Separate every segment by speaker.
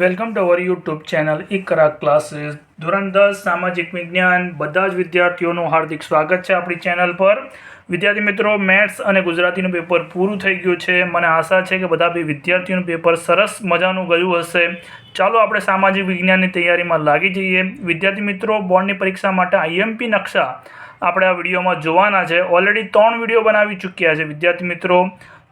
Speaker 1: Welcome to our YouTube channel Iqra classes ધોરણ દસ સામાજિક વિજ્ઞાન બધા જ વિદ્યાર્થીઓનું હાર્દિક સ્વાગત છે આપણી ચેનલ પર. વિદ્યાર્થી મિત્રો, મેથ્સ અને ગુજરાતીનું પેપર પૂરું થઈ ગયું છે. મને આશા છે કે બધા બી વિદ્યાર્થીઓનું પેપર સરસ મજાનું ગયું હશે. ચાલો આપણે સામાજિક વિજ્ઞાનની તૈયારીમાં લાગી જઈએ. વિદ્યાર્થી મિત્રો, બોર્ડની પરીક્ષા માટે આઈએમપી નકશા આપણે આ વિડીયોમાં જોવાના છે. ઓલરેડી ત્રણ વીડિયો બનાવી ચૂક્યા છે વિદ્યાર્થી મિત્રો.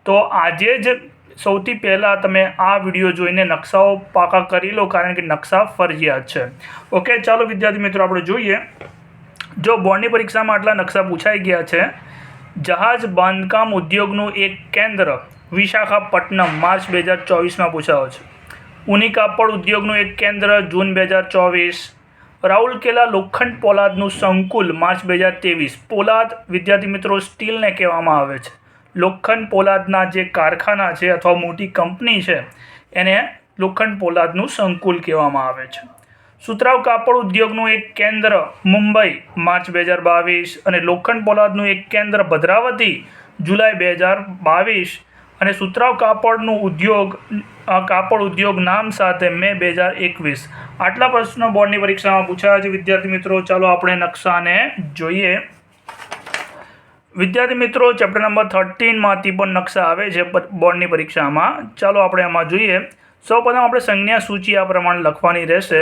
Speaker 1: તો આજે જ સૌથી પહેલાં તમે આ વીડિયો જોઈને નકશાઓ પાકા કરી લો, કારણ કે નકશા ફરજિયાત છે. ઓકે ચાલો વિદ્યાર્થી મિત્રો, આપણે જોઈએ. જો બોર્ડની પરીક્ષામાં આટલા નકશા પૂછાઈ ગયા છે, જહાજ બાંધકામ ઉદ્યોગનું એક કેન્દ્ર વિશાખાપટ્ટનમ, માર્ચ બે હજાર ચોવીસમાં પૂછાયો છે. ઉની કાપડ ઉદ્યોગનું એક કેન્દ્ર, જૂન બે હજાર ચોવીસ. રાઉલકેલા લોખંડ પોલાદનું સંકુલ, માર્ચ બે હજાર ત્રેવીસ. પોલાદ, વિદ્યાર્થી મિત્રો, સ્ટીલને કહેવામાં આવે છે. લોખંડ પોલાદના જે કારખાના છે અથવા મોટી કંપની છે, એને લોખંડ પોલાદનું સંકુલ કહેવામાં આવે છે. સુતરાવ કાપડ ઉદ્યોગનું એક કેન્દ્ર મુંબઈ, માર્ચ બે હજાર બાવીસ અને લોખંડ પોલાદનું એક કેન્દ્ર ભદ્રાવતી, જુલાઈ બે હજાર બાવીસ અને સુતરાવ કાપડનું ઉદ્યોગ કાપડ ઉદ્યોગ નામ સાથે મે બે હજાર એકવીસ. આટલા પ્રશ્નો બોર્ડની પરીક્ષામાં પૂછાયા છે. વિદ્યાર્થી મિત્રો, ચાલો આપણે નકશાને જોઈએ. વિદ્યાર્થી મિત્રો ચેપ્ટર નંબર થર્ટીનમાંથી પણ નકશા આવે છે બોર્ડની પરીક્ષામાં. ચાલો આપણે એમાં જોઈએ. સૌપ્રથમ આપણે સંજ્ઞા સૂચિ આ પ્રમાણે લખવાની રહેશે.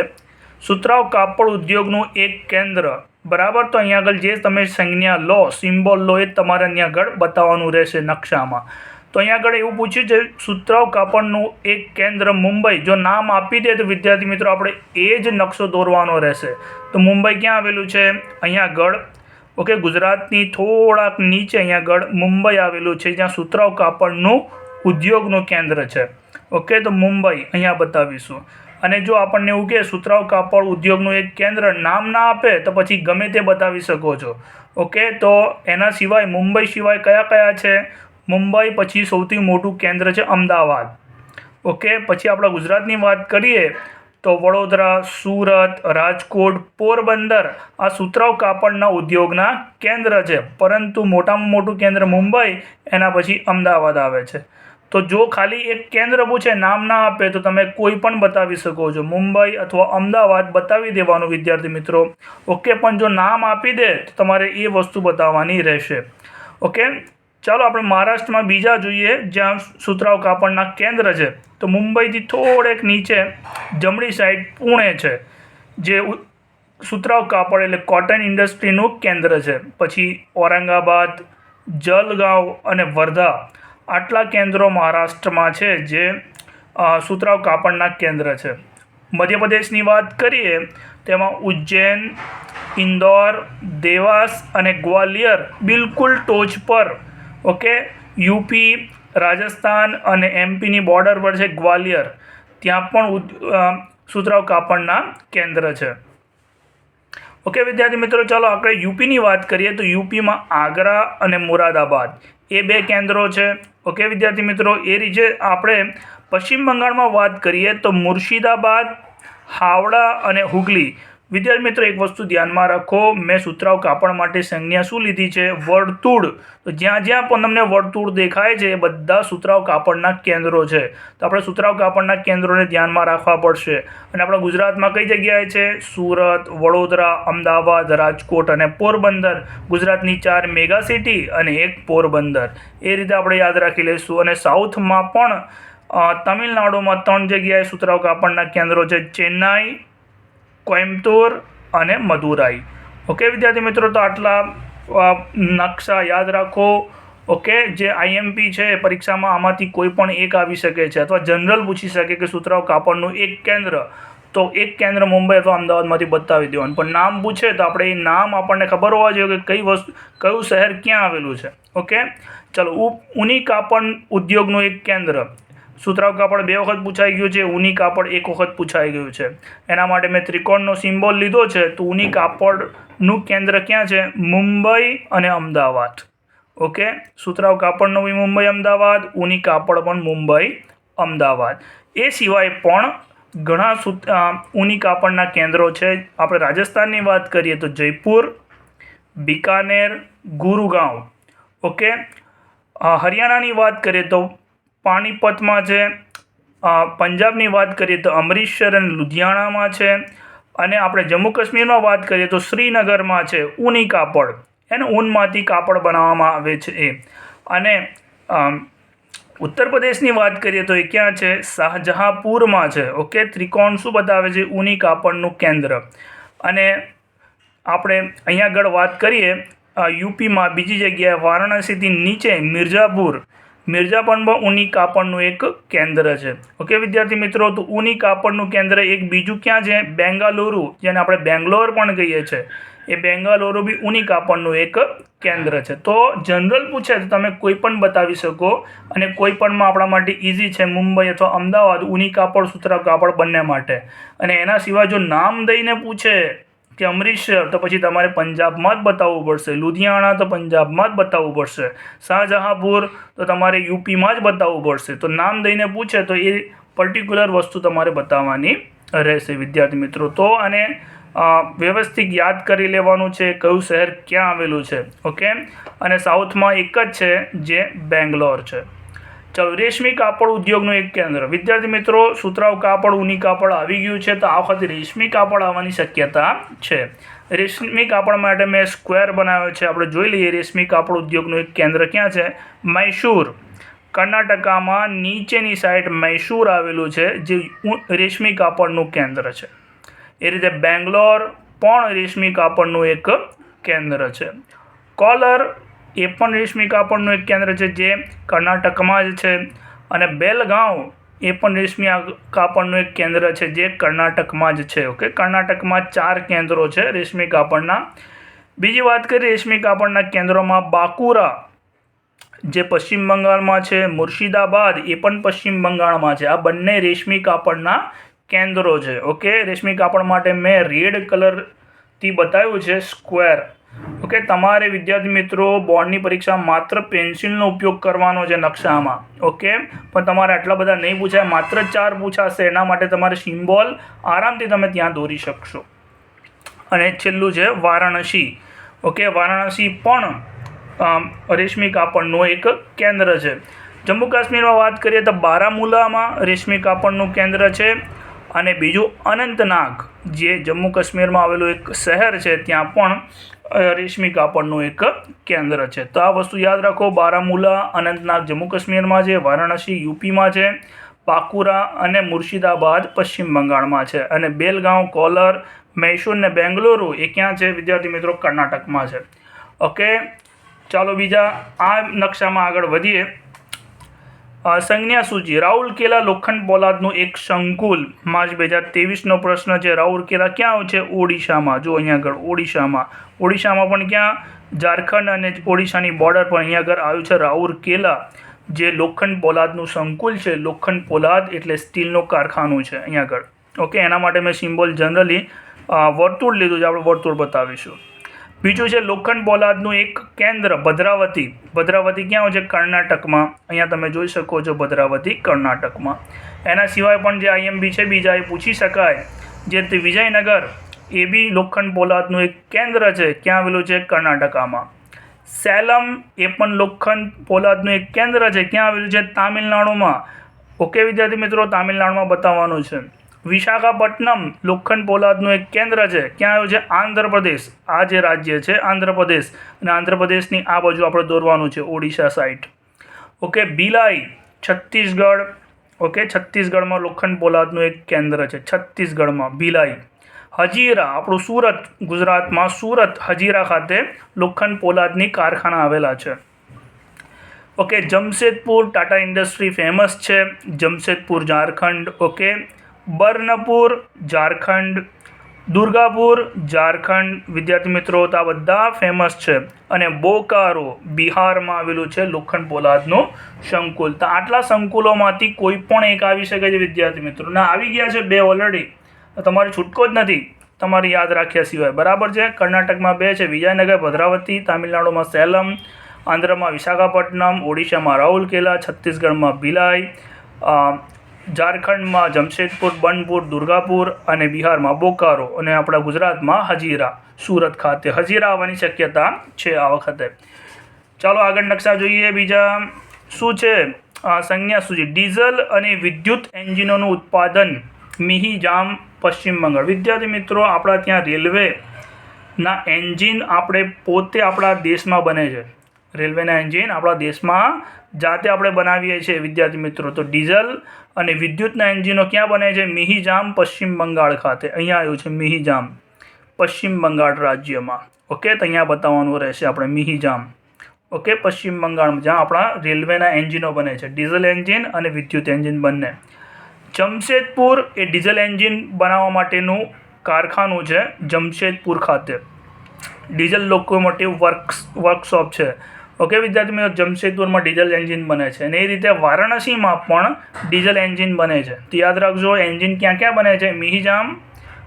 Speaker 1: સુતરાવ કાપડ ઉદ્યોગનું એક કેન્દ્ર. બરાબર? તો અહીંયા આગળ જે તમે સંજ્ઞા લો, સિમ્બોલ લો, એ તમારે અહીંયા આગળ બતાવવાનું રહેશે નકશામાં. તો અહીંયા આગળ એવું પૂછ્યું છે સુતરાવ કાપડનું એક કેન્દ્ર મુંબઈ. જો નામ આપી દે તો વિદ્યાર્થી મિત્રો, આપણે એ જ નકશો દોરવાનો રહેશે. તો મુંબઈ ક્યાં આવેલું છે? અહીંયા આગળ. ઓકે, ગુજરાતની થોડાક નીચે અહીંયા આગળ મુંબઈ આવેલું છે, જ્યાં સુતરાવ કાપડનું ઉદ્યોગનું કેન્દ્ર છે. ઓકે, તો મુંબઈ અહીંયા બતાવીશું. અને જો આપણને એવું કે સુતરાવ કાપડ ઉદ્યોગનું એક કેન્દ્ર નામ ના આપે, તો પછી ગમે તે બતાવી શકો છો. ઓકે, તો એના સિવાય મુંબઈ સિવાય કયા કયા છે? મુંબઈ પછી સૌથી મોટું કેન્દ્ર છે અમદાવાદ. ઓકે, પછી આપણા ગુજરાતની વાત કરીએ તો વડોદરા, સુરત, રાજકોટ, પોરબંદર આ સુતરાવ કાપડના ઉદ્યોગના કેન્દ્ર છે. પરંતુ મોટામાં મોટું કેન્દ્ર મુંબઈ, એના પછી અમદાવાદ આવે છે. તો જો ખાલી એક કેન્દ્ર પૂછે, નામ ના આપે, તો તમે કોઈ પણ બતાવી શકો છો. મુંબઈ અથવા અમદાવાદ બતાવી દેવાનું, વિદ્યાર્થી મિત્રો. ઓકે, પણ જો નામ આપી દે, તો તમારે એ વસ્તુ બતાવવાની રહેશે. ઓકે? ચાલો આપણે મહારાષ્ટ્રમાં બીજા જોઈએ, જ્યાં સુતરાવ કાપડના કેન્દ્ર છે. તો મુંબઈથી થોડેક નીચે જમણી સાઈડ પુણે છે, જે સુતરાઉ કાપડ એટલે કોટન ઇન્ડસ્ટ્રીનું કેન્દ્ર છે. પછી ઔરંગાબાદ, જલગાંવ અને વર્ધા આટલા કેન્દ્રો મહારાષ્ટ્રમાં છે, જે સુતરાવ કાપડના કેન્દ્ર છે. મધ્યપ્રદેશની વાત કરીએ, તેમાં ઉજ્જૈન, ઇન્દોર, દેવાસ અને ગ્વાલિયર બિલકુલ ટોચ પર ઓકે, યુપી, રાજસ્થાન અને એમપીની બોર્ડર પર છે ગ્વાલિયર. ત્યાં પણ સુતરાવ કાપડના કેન્દ્ર છે. ઓકે, વિદ્યાર્થી મિત્રો, ચાલો આપણે યુપીની વાત કરીએ તો યુપીમાં આગ્રા અને મુરાદાબાદ. એ બે કેન્દ્રો છે. ઓકે, વિદ્યાર્થી મિત્રો, એ રીતે આપણે પશ્ચિમ બંગાળમાં વાત કરીએ તો મુર્શિદાબાદ, હાવડા અને હુગલી. વિદ્યાર્થી મિત્રો, એક વસ્તુ ધ્યાનમાં રાખો. મેં સુતરાવ કાપડ માટે સંજ્ઞા શું લીધી છે? વર્તુળ. તો જ્યાં જ્યાં પણ તમને વર્તુળ દેખાય છે, એ બધા સુતરાવ કાપડના કેન્દ્રો છે. તો આપણે સુતરાવ કાપડના કેન્દ્રોને ધ્યાનમાં રાખવા પડશે. અને આપણા ગુજરાતમાં કઈ જગ્યાએ છે? સુરત, વડોદરા, અમદાવાદ, રાજકોટ અને પોરબંદર. ગુજરાતની ચાર મેગા સિટી અને એક પોરબંદર. એ રીતે આપણે યાદ રાખી લઈશું. અને સાઉથમાં પણ તમિલનાડુમાં ત્રણ જગ્યાએ સુતરાવ કાપડના કેન્દ્રો છે. ચેન્નાઈ કોઇમ્બતુર અને મદુરાઈ. ઓકે, વિદ્યાર્થી મિત્રો, તો આટલા નકશા યાદ રાખો. ઓકે, જે આઈએમપી છે પરીક્ષામાં આમાંથી કોઈ પણ એક આવી શકે છે અથવા જનરલ પૂછી શકે કે સુતરાવ કાપડનું એક કેન્દ્ર. તો એક કેન્દ્ર મુંબઈ અથવા અમદાવાદમાંથી બતાવી દેવાનું. પણ નામ પૂછે તો આપણે એ નામ આપણને ખબર હોવા જોઈએ કે કઈ વસ્તુ, કયું શહેર ક્યાં આવેલું છે. ઓકે, ચલો ઉની કાપડ ઉદ્યોગનું એક કેન્દ્ર. સુતરાવ કાપડ બે વખત પૂછાઈ ગયું છે, ઊની કાપડ એક વખત પૂછાઈ ગયું છે. એના માટે મેં ત્રિકોણનો સિમ્બોલ લીધો છે, તો ઊની કાપડનું કેન્દ્ર ક્યાં છે? મુંબઈ અને અમદાવાદ. ઓકે? સુતરાવ કાપડનું બી મુંબઈ, અમદાવાદ, ઊની કાપડ પણ મુંબઈ, અમદાવાદ. એ સિવાય પણ ઘણા સૂત ઊની કાપડના કેન્દ્રો છે. આપણે રાજસ્થાનની વાત કરીએ તો જયપુર, બિકાનેર, ગુરુગાંવ. ઓકે? હરિયાણાની વાત કરીએ તો પાણીપતમાં છે. પંજાબની વાત કરીએ તો અમૃતસર અને લુધિયાણામાં છે. અને આપણે જમ્મુ કાશ્મીરમાં વાત કરીએ તો શ્રીનગરમાં છે, ઊની કાપડ. એને ઊનમાંથી કાપડ બનાવવામાં આવે છે એ. અને ઉત્તર પ્રદેશની વાત કરીએ તો એ ક્યાં છે? શાહજહાંપુરમાં છે. ઓકે, ત્રિકોણ શું બતાવે છે? ઊની કાપડનું કેન્દ્ર. અને આપણે અહીંયા આગળ વાત કરીએ યુપીમાં બીજી જગ્યાએ વારાણસીથી નીચે મિર્ઝાપુર. મિર્ઝાપુરમાં ઊની કાપડનું એક કેન્દ્ર છે. ઓકે વિદ્યાર્થી મિત્રો, તો ઊની કાપડનું કેન્દ્ર એક બીજું ક્યાં છે? બેંગાલુરુ, જેને આપણે બેંગ્લોર પણ કહીએ છીએ એ બેંગાલુરુ બી ઊની કાપડનું એક કેન્દ્ર છે. તો જનરલ પૂછે તો તમે કોઈ પણ બતાવી શકો અને કોઈ પણમાં આપણા માટે ઇઝી છે મુંબઈ અથવા અમદાવાદ ઊની કાપડ, સુતરા કાપડ બંને માટે. અને એના સિવાય જો નામ દઈને પૂછે કે અમૃતસર તો પછી તમારે પંજાબમાં જ બતાવવું પડશે. લુધિયાણા તો પંજાબમાં જ બતાવવું પડશે. શાહજહાંપુર તો તમારે યુપીમાં જ બતાવવું પડશે. તો નામ દઈને પૂછે તો એ પર્ટિક્યુલર વસ્તુ તમારે બતાવવાની રહેશે, વિદ્યાર્થી મિત્રો. તો અને વ્યવસ્થિત યાદ કરી લેવાનું છે કયું શહેર ક્યાં આવેલું છે. ઓકે? અને સાઉથમાં એક જ છે જે બેંગ્લોર છે. ચાલો, રેશમી કાપડ ઉદ્યોગનું એક કેન્દ્ર. વિદ્યાર્થી મિત્રો, સુતરાઉ કાપડ, ઉની કાપડ આવી ગયું છે, તો આ વખતે રેશમી કાપડ આવવાની શક્યતા છે. રેશમી કાપડ માટે મેં સ્ક્વેર બનાવ્યો છે. આપણે જોઈ લઈએ, રેશમી કાપડ ઉદ્યોગનું એક કેન્દ્ર ક્યાં છે? મૈસૂર. કર્ણાટકામાં નીચેની સાઈડ મૈસૂર આવેલું છે, જે રેશમી કાપડનું કેન્દ્ર છે. એ રીતે બેંગ્લોર પણ રેશમી કાપડનું એક કેન્દ્ર છે. કોલર એ પણ રેશમી કાપડનું એક કેન્દ્ર છે જે કર્ણાટકમાં જ છે. અને બેલગાંવ એ પણ રેશમી કાપડનું એક કેન્દ્ર છે જે કર્ણાટકમાં જ છે. ઓકે? કર્ણાટકમાં ચાર કેન્દ્રો છે રેશમી કાપડના બીજી વાત કરીએ રેશમી કાપડના કેન્દ્રોમાં બાકુરા જે પશ્ચિમ બંગાળમાં છે, મુર્શિદાબાદ એ પણ પશ્ચિમ બંગાળમાં છે. આ બંને રેશમી કાપડના કેન્દ્રો છે. ઓકે? રેશમી કાપડ માટે મેં રેડ કલરથી બતાવ્યું છે, સ્ક્વેર. ઓકે, તમારે વિદ્યાર્થી મિત્રો બોર્ડની પરીક્ષા માત્ર પેન્સિલનો ઉપયોગ કરવાનો છે નકશામાં. ઓકે, પણ તમારે આટલા બધા નહીં પૂછાય, માત્ર ચાર પૂછાશે. એના માટે તમારે સિમ્બોલ આરામથી તમે ત્યાં દોરી શકશો. અને છેલ્લું છે વારાણસી. ઓકે, વારાણસી પણ રેશમી કાપડનું એક કેન્દ્ર છે. જમ્મુ કાશ્મીરમાં વાત કરીએ તો બારામુલામાં રેશમી કાપડનું કેન્દ્ર છે. અને બીજું અનંતનાગ, જે જમ્મુ કાશ્મીરમાં આવેલું એક શહેર છે, ત્યાં પણ રેશમી કાપડનું એક કેન્દ્ર છે. તો આ વસ્તુ યાદ રાખો, બારામુલા, અનંતનાગ, જમ્મુ કાશ્મીરમાં છે, વારાણસી, યુપીમાં છે, પાકુરા અને મુર્શિદાબાદ, પશ્ચિમ બંગાળમાં છે. અને બેલગાંવ, કોલર, મૈસૂર ને બેંગલુરુ એ ક્યાં છે, વિદ્યાર્થી મિત્રો? કર્ણાટકમાં છે. ઓકે, ચાલો બીજા આ નકશામાં આગળ વધીએ. સંજ્ઞા સૂચિ રાઉલ કેલા લોખંડ પોલાદનું એક સંકુલ. માર્ચ બે હજાર તેવીસનો પ્રશ્ન છે, રાઉલ કેલા ક્યાં છે? ઓડિશામાં. જો અહીંયા આગળ ઓડિશામાં. ઓડિશામાં પણ ક્યાં? ઝારખંડ અને ઓડિશાની બોર્ડર પર અહીંયા આગળ આવ્યું છે રાઉર કેલા. જે લોખંડ પોલાદનું સંકુલ છે, લોખંડ પોલાદ એટલે સ્ટીલનું કારખાનું છે, અહીંયા આગળ. ઓકે, એના માટે મેં સિમ્બોલ જનરલી વર્તુળ લીધું છે, આપણે વર્તુળ બતાવીશું. બીજું છે લોખંડ પોલાદનું એક કેન્દ્ર, ભદ્રાવતી. ભદ્રાવતી ક્યાં છે? કર્ણાટકમાં. અહીંયા તમે જોઈ શકો છો ભદ્રાવતી કર્ણાટકમાં. એના સિવાય પણ જે આઈએમબી છે, બીજા એ પૂછી શકાય. જે રીતે વિજયનગર, એ બી લોખંડ પોલાદનું એક કેન્દ્ર છે. ક્યાં આવેલું છે? કર્ણાટકામાં. સેલમ એ પણ લોખંડ પોલાદનું એક કેન્દ્ર છે. ક્યાં આવેલું છે? તામિલનાડુમાં. ઓકે વિદ્યાર્થી મિત્રો, તામિલનાડુમાં બતાવવાનું છે. વિશાખાપટ્ટનમ લોખંડ પોલાદનું એક કેન્દ્ર છે. ક્યાં આવ્યું છે? આંધ્રપ્રદેશ. આ જે રાજ્ય છે, આંધ્રપ્રદેશ. અને આંધ્રપ્રદેશની આ બાજુ આપણે દોરવાનું છે Odisha side okay, Bhilai, Chhattisgarh. Okay, છત્તીસગઢમાં લોખંડ પોલાદનું એક કેન્દ્ર છે. છત્તીસગઢમાં ભિલાઈ. હજીરા, આપણું સુરત, ગુજરાતમાં સુરત, હજીરા ખાતે લોખંડ પોલાદની કારખાના આવેલા છે. Okay, Jamshedpur Tata industry famous છે. જમશેદપુર, ઝારખંડ. ઓકે બર્નપુર, ઝારખંડ, દુર્ગાપુર, ઝારખંડ. વિદ્યાર્થી મિત્રો, તો આ બધા ફેમસ છે. અને બોકારો બિહારમાં આવેલું છે લોખંડ પોલાદનું સંકુલ. તો આટલા સંકુલોમાંથી કોઈ પણ એક આવી શકે છે વિદ્યાર્થી મિત્રો. ના, આવી ગયા છે બે ઓલરેડી તમારે છૂટકો જ નથી. તમારે યાદ રાખ્યા સિવાય. બરાબર છે? કર્ણાટકમાં બે છે. વિજયનગર, ભદ્રાવતી, તામિલનાડુમાં સેલમ, આંધ્રમાં વિશાખાપટ્ટનમ, ઓડિશામાં રાઉલકેલા છત્તીસગઢમાં ભિલાઈ ઝારખંડમાં જમશેદપુર, બનપુર, દુર્ગાપુર અને બિહારમાં બોકારો અને આપણા ગુજરાતમાં હજીરા, સુરત ખાતે હજીરા આવવાની શક્યતા છે આ વખતે. ચાલો આગળ નકશા જોઈએ. બીજા શું છે? સંજ્ઞા શું છે? ડીઝલ અને વિદ્યુત એન્જિનોનું ઉત્પાદન મિહિજામ પશ્ચિમ બંગાળ. વિદ્યાર્થી મિત્રો, આપણા ત્યાં રેલવેના એન્જિન આપણે પોતે આપણા દેશમાં બને છે. રેલવેના એન્જિન આપણા દેશમાં જાતે આપણે બનાવીએ છીએ. વિદ્યાર્થી મિત્રો, તો ડીઝલ અને વિદ્યુતના એન્જિનો ક્યાં બને છે? મિહિજામ, પશ્ચિમ બંગાળ ખાતે. અહીંયા આવ્યું છે મિહિજામ, પશ્ચિમ બંગાળ રાજ્યમાં. ઓકે? તો અહીંયા બતાવવાનું રહેશે આપણે મિહિજામ. ઓકે? પશ્ચિમ બંગાળમાં, જ્યાં આપણા રેલવેના એન્જિનો બને છે. ડીઝલ એન્જિન અને વિદ્યુત એન્જિન બંને. જમશેદપુર એ ડીઝલ એન્જિન બનાવવા માટેનું કારખાનું છે જમશેદપુર ખાતે. ડીઝલ લોકોમોટિવ વર્ક્સ, વર્કશોપ છે. ઓકે, વિદ્યાર્થી મિત્રો, જમશેદપુરમાં ડીઝલ એન્જિન બને છે અને એ રીતે વારાણસીમાં પણ ડીઝલ એન્જિન બને છે. તો યાદ રાખજો, એન્જિન ક્યાં ક્યાં બને છે? મિહિજામ,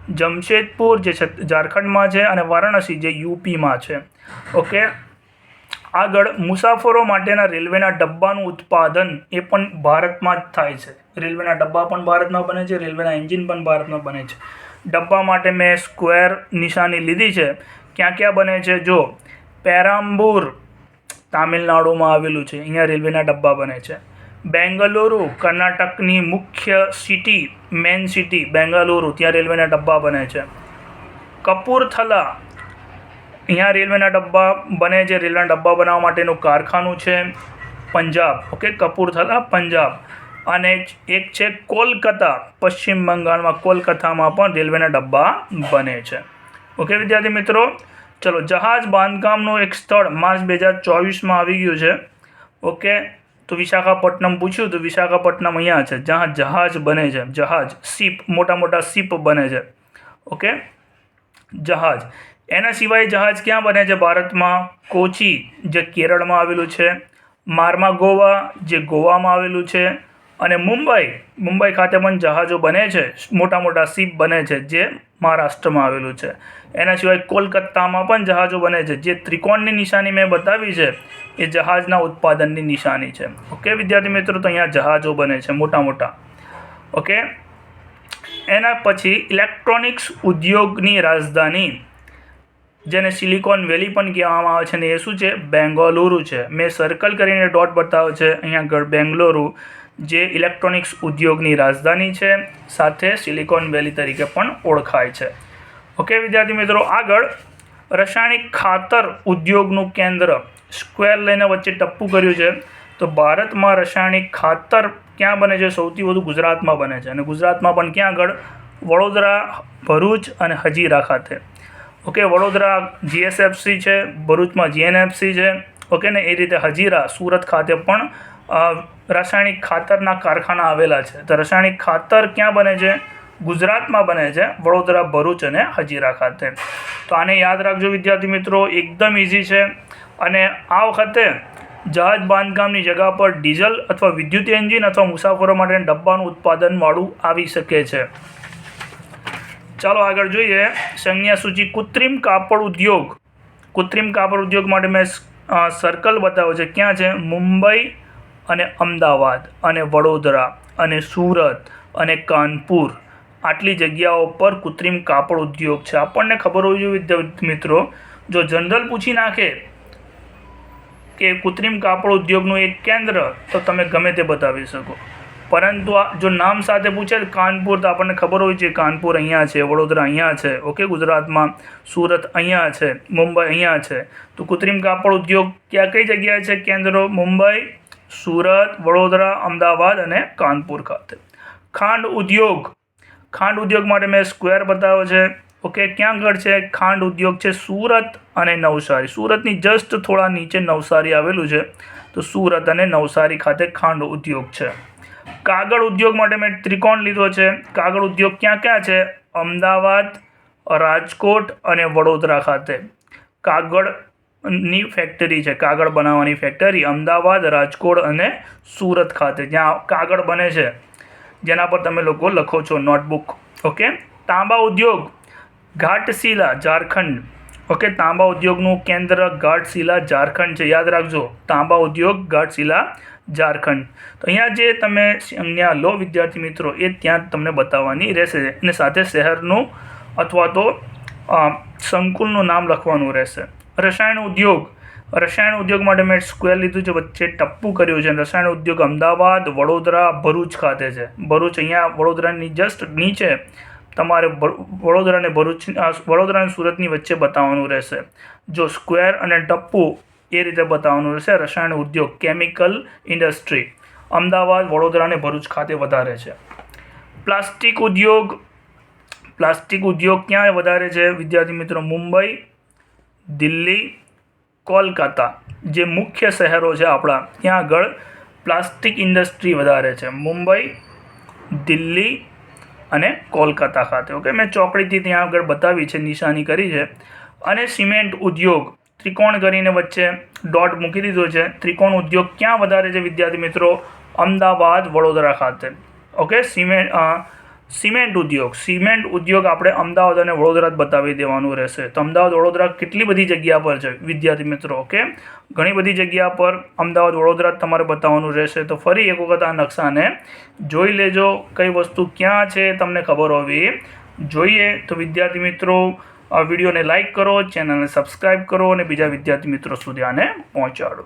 Speaker 1: જમશેદપુર, જે છે, ઝારખંડમાં છે અને વારાણસી, જે યુપીમાં છે. ઓકે, આગળ મુસાફરો માટેના રેલવેના ડબ્બાનું ઉત્પાદન એ પણ ભારતમાં જ થાય છે. રેલવેના ડબ્બા પણ ભારતમાં બને છે, રેલવેના એન્જિન પણ ભારતમાં બને છે. ડબ્બા માટે મેં સ્ક્વેર નિશાની લીધી છે. ક્યાં ક્યાં બને છે? જો પેરામ્બૂર તામિલનાડુમાં આવેલું છે. અહીંયા રેલવેના ડબ્બા બને છે. બેંગલુરુ, કર્ણાટકની મુખ્ય સિટી મેન સિટી બેંગલુરુ, ત્યાં રેલવેના ડબ્બા બને છે. કપૂરથલા, અહીંયા રેલવેના ડબ્બા બને છે. રેલવેના ડબ્બા બનાવવા માટેનું કારખાનું છે પંજાબ. ઓકે, કપૂરથલા, પંજાબ. અને એક છે કોલકાતા. પશ્ચિમ બંગાળમાં કોલકાતામાં પણ રેલવેના ડબ્બા બને છે. ઓકે, વિદ્યાર્થી મિત્રો ચલો, જહાજ બાંધકામનું એક સ્થળ માર્ચ બે હજાર ચોવીસમાં આવી ગયું છે. ઓકે, તો વિશાખાપટ્ટનમ પૂછ્યું, તો વિશાખાપટ્ટનમ અહીંયા છે, જ્યાં જહાજ બને છે. જહાજ, શિપ, મોટા મોટા શિપ બને છે. ઓકે, જહાજ. એના સિવાય જહાજ ક્યાં બને છે ભારતમાં? કોચી, જે કેરળમાં આવેલું છે. મારમા ગોવા, જે ગોવામાં આવેલું છે. અને મુંબઈ મુંબઈ ખાતે પણ જહાજો બને છે, મોટા મોટા શિપ બને છે, જે મહારાષ્ટ્રમાં આવેલું છે. એના સિવાય કોલકાતામાં પણ જહાજો બને છે. જે ત્રિકોણની નિશાની મેં બતાવી છે, એ જહાજના ઉત્પાદનની નિશાની છે. ઓકે, વિદ્યાર્થી મિત્રો, તો અહીંયા જહાજો બને છે, મોટા મોટા. ઓકે? એના પછી ઇલેક્ટ્રોનિક્સ ઉદ્યોગની રાજધાની, જેને સિલિકોન વેલી પણ કહેવામાં આવે છે, ને એ શું છે? બેંગલુરુ છે. મેં સર્કલ કરીને ડોટ બતાવ્યો છે, અહીંયા બેંગલુરુ. જે ઇલેક્ટ્રોનિક્સ ઉદ્યોગની રાજધાની છે, સાથે સિલિકોન વેલી તરીકે પણ ઓળખાય છે. ઓકે, વિદ્યાર્થી મિત્રો, આગળ રાસાયણિક ખાતર ઉદ્યોગનું કેન્દ્ર. સ્ક્વેર લઈને વચ્ચે ટપ્પું કર્યું છે. તો ભારતમાં રાસાયણિક ખાતર ક્યાં બને છે? સૌથી વધુ ગુજરાતમાં બને છે. અને ગુજરાતમાં પણ ક્યાં આગળ? વડોદરા, ભરૂચ અને હજીરા ખાતે. ઓકે, વડોદરા જીએસએફસી છે, ભરૂચમાં જીએનએફસી છે. ઓકે, ને એ રીતે હજીરા, સુરત ખાતે પણ રાસાયણિક ખાતરના કારખાના આવેલા છે. તો રાસાયણિક ખાતર ક્યાં બને છે? ગુજરાતમાં બને છે, વડોદરા, ભરૂચ અને હજીરા ખાતે. તો આને યાદ રાખજો વિદ્યાર્થી મિત્રો, એકદમ ઇઝી છે. અને આ વખતે જહાજ બાંધકામની જગા પર ડીઝલ અથવા વિદ્યુત એન્જિન અથવા મુસાફરો માટે ડબ્બાનું ઉત્પાદન વાળું આવી શકે છે. ચાલો આગળ જોઈએ સંજ્ઞા સૂચિ કૃત્રિમ કાપડ ઉદ્યોગ. કૃત્રિમ કાપડ ઉદ્યોગ માટે મેં સર્કલ બતાવ્યો છે. ક્યાં છે? મુંબઈ અને અમદાવાદ અને વડોદરા અને સુરત અને કાનપુર. આટલી જગ્યાઓ પર કૃત્રિમ કાપડ ઉદ્યોગ છે. આપણને ખબર હોવી જોઈએ મિત્રો, જો જનરલ પૂછી નાખે કે કૃત્રિમ કાપડ ઉદ્યોગનું એક કેન્દ્ર, તો તમે ગમે તે બતાવી શકો. પરંતુ આ જો નામ સાથે પૂછે કાનપુર તો આપણને ખબર હોય છે કાનપુર અહીંયા છે, વડોદરા અહીંયા છે, ઓકે? ગુજરાતમાં સુરત અહીંયા છે, મુંબઈ અહીંયા છે. તો કૃત્રિમ કાપડ ઉદ્યોગ ક્યાં, કઈ જગ્યાએ છે? કેન્દ્રો મુંબઈ સુરત, વડોદરા, અમદાવાદ અને કાનપુર ખાતે. ખાંડ ઉદ્યોગ. ખાંડ ઉદ્યોગ માટે મેં સ્ક્વેર બતાવ્યો છે. ઓકે, ક્યાં આગળ છે? ખાંડ ઉદ્યોગ છે સુરત અને નવસારી. સુરતની જસ્ટ થોડા નીચે નવસારી આવેલું છે. તો સુરત અને નવસારી ખાતે ખાંડ ઉદ્યોગ છે. કાગળ ઉદ્યોગ માટે મેં ત્રિકોણ લીધો છે. કાગળ ઉદ્યોગ ક્યાં ક્યાં છે? અમદાવાદ, રાજકોટ અને વડોદરા ખાતે. કાગળની ફેક્ટરી છે, કાગળ બનાવવાની ફેક્ટરી અમદાવાદ, રાજકોટ અને સુરત ખાતે. જ્યાં કાગળ બને છે, જેના પર તમે લોકો લખો છો નોટબુક ઓકે તાંબા ઉદ્યોગ, ઘાટશીલા, ઝારખંડ ઓકે તાંબા ઉદ્યોગનું કેન્દ્ર ઘાટશીલા, ઝારખંડ છે. યાદ રાખજો, તાંબા ઉદ્યોગ, ઘાટશીલા, ઝારખંડ. તો અહીંયા જે તમે અહીંયા લો, વિદ્યાર્થી મિત્રો, એ ત્યાં તમને બતાવવાની રહેશે. અને સાથે શહેરનું અથવા તો સંકુલનું નામ લખવાનું રહેશે. રસાયણ ઉદ્યોગ. રસાયણ ઉદ્યોગ માટે મેં સ્ક્વેર લીધું છે, વચ્ચે ટપ્પુ કર્યું છે. રસાયણ ઉદ્યોગ અમદાવાદ, વડોદરા, ભરૂચ ખાતે છે. ભરૂચ અહીંયા વડોદરાની જસ્ટ નીચે તમારે વડોદરા અને ભરૂચ વડોદરા અને સુરતની વચ્ચે બતાવવાનું રહેશે. જો સ્ક્વેર અને ટપ્પુ એ રીતે બતાવવાનું રહેશે, રસાયણ ઉદ્યોગ કેમિકલ ઇન્ડસ્ટ્રી અમદાવાદ, વડોદરા અને ભરૂચ ખાતે વધારે છે. પ્લાસ્ટિક ઉદ્યોગ પ્લાસ્ટિક ઉદ્યોગ ક્યાં વધારે છે? વિદ્યાર્થી મિત્રો, મુંબઈ દિલ્હી, કોલકાતા, જે મુખ્ય શહેરો છે આપણા, ત્યાં આગળ પ્લાસ્ટિક ઇન્ડસ્ટ્રી વધારે છે. મુંબઈ, દિલ્હી અને કોલકાતા ખાતે. ઓકે, મેં ચોકડીથી ત્યાં આગળ બતાવી છે, નિશાની કરી છે. અને સિમેન્ટ ઉદ્યોગ, ત્રિકોણ કરીને વચ્ચે ડોટ મૂકી દીધો છે. ત્રિકોણ ઉદ્યોગ ક્યાં વધારે છે વિદ્યાર્થી મિત્રો? અમદાવાદ, વડોદરા ખાતે. ઓકે સિમેન્ટ સિમેન્ટ ઉદ્યોગ. સિમેન્ટ ઉદ્યોગ આપણે અમદાવાદ અને વડોદરા જ બતાવી દેવાનું રહેશે. તો અમદાવાદ, વડોદરા કેટલી બધી જગ્યા પર છે? વિદ્યાર્થી મિત્રો, ઓકે? ઘણી બધી જગ્યા પર અમદાવાદ વડોદરા જ તમારે બતાવવાનું રહેશે. તો ફરી એક વખત આ નકશાને જોઈ લેજો. કઈ વસ્તુ ક્યાં છે તમને ખબર હોવી જોઈએ. તો વિદ્યાર્થી મિત્રો, આ વિડીયોને લાઇક કરો, ચેનલને સબસ્ક્રાઈબ કરો અને બીજા વિદ્યાર્થી મિત્રો સુધી આને પહોંચાડો.